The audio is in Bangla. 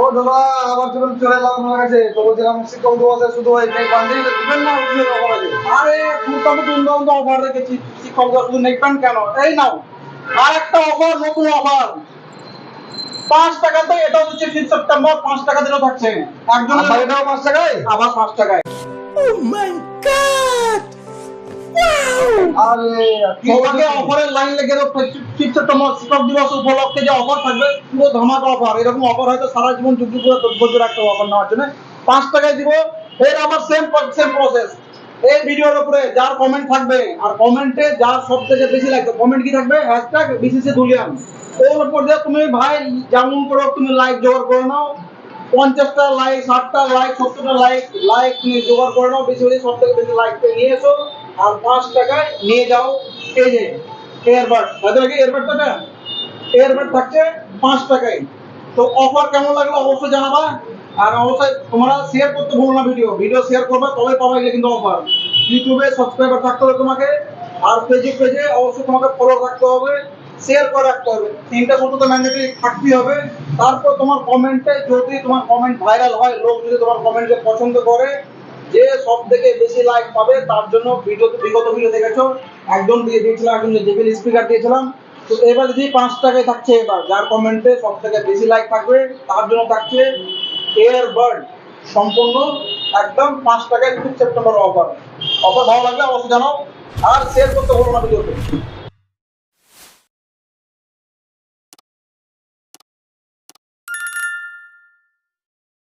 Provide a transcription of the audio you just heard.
ও দাদা আবার যখন চলে এলাম আপনার কাছে। তো বলছিলাম শিক্ষক দিবসে শুধু ওই নেক বান্ডিল দিবেন না? ওগুলো অফার আছে আরে মোটামুটি দুর্দান্ত অফার রেখেছি। শিক্ষকরা শুধু নেবেন কেন? এই নাও। আর একটা অফার নতুন অফার পাঁচ টাকাতে এটা হচ্ছে ফিফথ সেপ্টেম্বর পাঁচ টাকা দিলেও থাকছে। একজন এটাও পাঁচ টাকায়? আবার পাঁচ টাকায়। আরে কি তোমাকে বলছো? অফারের লাইন লেগে শিক্ষক দিবস উপলক্ষে যে অফার থাকবে পুরো ধামাকা অফার। এরকম অফার হয়তো সারা জীবন যুগ যুগ ধৈর্য রাখতে হবে অফার নেওয়ার জন্য। পাঁচ টাকায় দিব এর আবার সেম সেম প্রসেস এই ভিডিওর উপরে যার কমেন্ট থাকবে আর কমেন্টে যার সব থেকে বেশি লাগবে কমেন্ট কি থাকবে? হ্যাশট্যাগ বিসিসি দুলিয়ান ওর উপর দিয়ে তুমি ভাই যেমন করো তুমি লাইক জোগাড় করে নাও। পঞ্চাশটা লাইক ষাটটা লাইক সত্তরটা লাইক লাইক তুমি জোগাড় করে নাও, বেশি বেশি সব থেকে বেশি লাইক নিয়ে এসো আর পাঁচ টাকায় নিয়ে যাও এই যে এয়ারবাড তাদের কি এয়ারবাডটা এয়ারবাড থাকছে পাঁচ টাকায়। তো অফার কেমন লাগল অবশ্যই জানাবা। আর অবশ্যই তোমরা শেয়ার করতে ভুলো না ভিডিও ভিডিও শেয়ার করবে তবে পাবা এগুলো কিন্তু অফার ইউটিউবে সাবস্ক্রাইবার থাকতে হবে তোমাকে। আর পেজে পেজে অবশ্যই তোমাকে ফলো রাখতে হবে। শেয়ার করে রাখতে হবে। তিনটা ফটো তো ম্যান্ডেটরি থাকতেই হবে। তারপর তোমার কমেন্টে যদি তোমার কমেন্ট ভাইরাল হয়, লোক যদি তোমার কমেন্টকে পছন্দ করে, যে সব থেকে বেশি লাইক পাবে, তার জন্য ভিডিও বিগত ভিডিও দেখেছ একজন দিয়ে দিয়েছিলাম একজন জেবিএল স্পিকার দিয়েছিলাম। তো এবার যদি পাঁচ টাকায় থাকছে এবার, যার কমেন্টে সব থেকে বেশি লাইক থাকবে, তার জন্য থাকছে এয়ার বার্ড সম্পূর্ণ একদম পাঁচ টাকায় ফিফথ সেপ্টেম্বর অফার অফার ভালো লাগলে অবশ্যই জানাও। আর শেয়ার করতে বলব না ভিডিওতে